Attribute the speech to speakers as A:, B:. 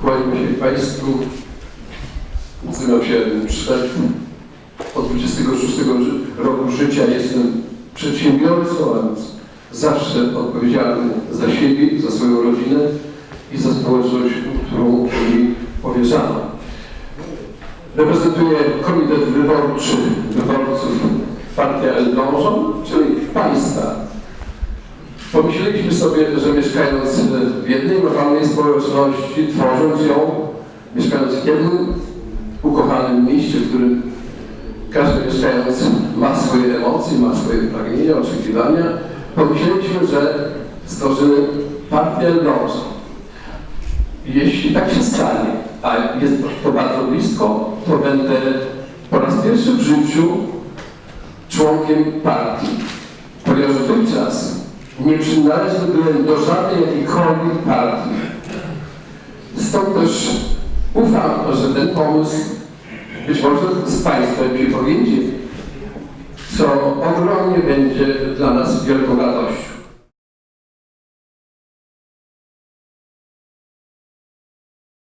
A: Kłaniam się Państwu. Nazywam się Szwed. Od 26 ży- roku życia jestem przedsiębiorcą, a więc zawsze odpowiedzialny za siebie, za swoją rodzinę i za społeczność, którą mi powierzano. Reprezentuję Komitet Wyborczy Wyborców Partia Elbląża, czyli Państwa. Pomyśleliśmy sobie, że mieszkając w jednej lokalnej społeczności, tworząc ją, mieszkając w jednym ukochanym mieście, w którym każdy mieszkający ma swoje emocje, ma swoje pragnienia, oczekiwania, pomyśleliśmy, że stworzymy partię Elbląża. Jeśli tak się stanie, a jest to bardzo blisko, to będę po raz pierwszy w życiu członkiem partii, ponieważ dotychczas nie przynależny byłem do żadnej jakiejkolwiek partii. Stąd też ufam, że ten pomysł być może z Państwem się powiędzi, co ogromnie będzie dla nas wielką radością.